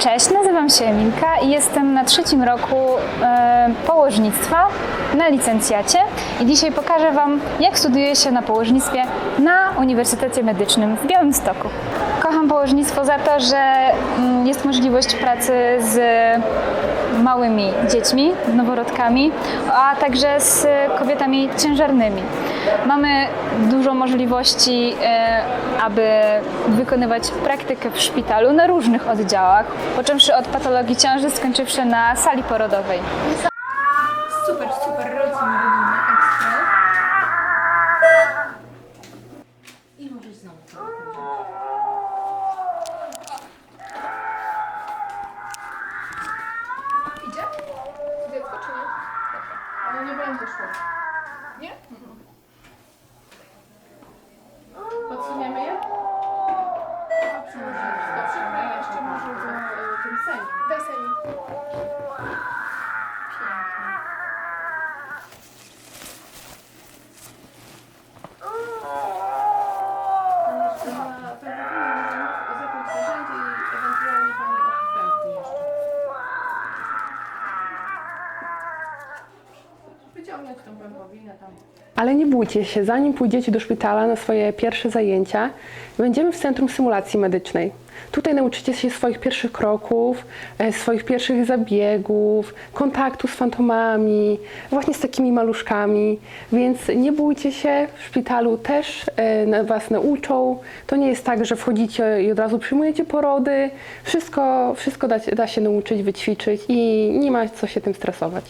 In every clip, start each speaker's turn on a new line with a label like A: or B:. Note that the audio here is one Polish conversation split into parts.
A: Cześć, nazywam się Emilka i jestem na trzecim roku e, położnictwa na licencjacie i dzisiaj pokażę Wam, jak studiuje się na położnictwie na Uniwersytecie Medycznym w Białymstoku. Położnictwo za to, że mm, jest możliwość pracy z małymi dziećmi, noworodkami, a także z kobietami ciężarnymi. Mamy dużo możliwości, e, aby wykonywać praktykę w szpitalu na różnych oddziałach, począwszy od patologii ciąży, skończywszy na sali porodowej.
B: Super, super, rodzina, będzie szło. Nie? Podsuniemy je? Przyłożymy. Dobrze, ja jeszcze może za e, tym sejmem. Daj sejmem. Pięknie. Wyciągnąć tą pępowinę tam.
C: Ale nie bójcie się, zanim pójdziecie do szpitala na swoje pierwsze zajęcia, będziemy w Centrum Symulacji Medycznej. Tutaj nauczycie się swoich pierwszych kroków, e, swoich pierwszych zabiegów, kontaktu z fantomami, właśnie z takimi maluszkami. Więc nie bójcie się, w szpitalu też e, Was nauczą. To nie jest tak, że wchodzicie i od razu przyjmujecie porody. Wszystko, wszystko da, da się nauczyć, wyćwiczyć i nie ma co się tym stresować.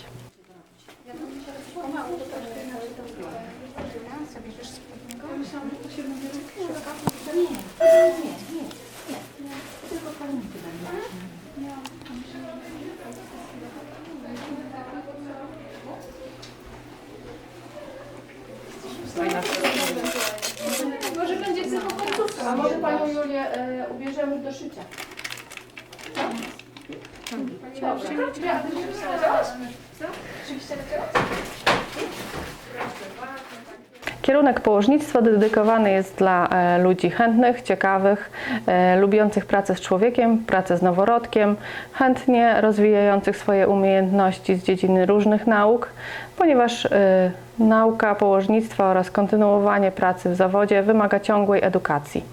B: Może będzie końcówce. A może Panią Julię e, ubierzemy do szycia? Dobrze. Ja, ty się? Rzeczywiście leciałaś?
D: Kierunek położnictwa dedykowany jest dla e, ludzi chętnych, ciekawych, e, lubiących pracę z człowiekiem, pracę z noworodkiem, chętnie rozwijających swoje umiejętności z dziedziny różnych nauk, ponieważ e, nauka położnictwa oraz kontynuowanie pracy w zawodzie wymaga ciągłej edukacji.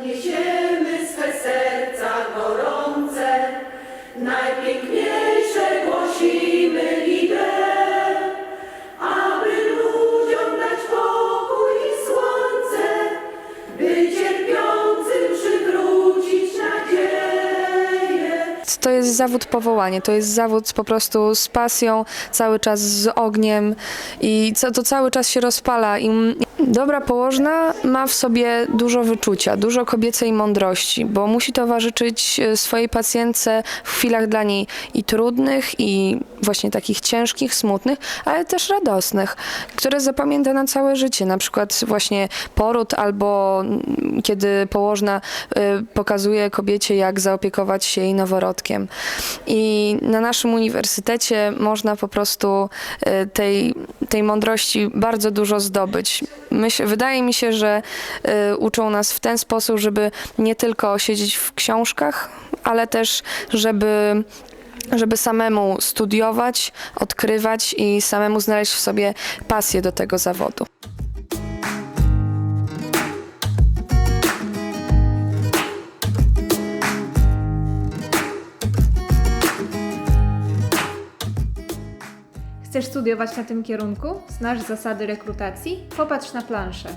E: Niesiemy swe serca gorące,
F: To jest zawód powołanie, to jest zawód po prostu z pasją, cały czas z ogniem i to cały czas się rozpala. I dobra położna ma w sobie dużo wyczucia, dużo kobiecej mądrości, bo musi towarzyszyć e, swojej pacjentce w chwilach dla niej i trudnych, i właśnie takich ciężkich, smutnych, ale też radosnych, które zapamięta na całe życie. Na przykład właśnie poród albo mm, kiedy położna y, pokazuje kobiecie, jak zaopiekować się jej noworodkiem. I na naszym uniwersytecie można po prostu y, tej, tej mądrości bardzo dużo zdobyć. Myśl, wydaje mi się, że y, uczą nas w ten sposób, żeby nie tylko siedzieć w książkach, ale też, żeby żeby samemu studiować, odkrywać i samemu znaleźć w sobie pasję do tego zawodu.
G: Chcesz studiować na tym kierunku? Znasz zasady rekrutacji? Popatrz na planszę.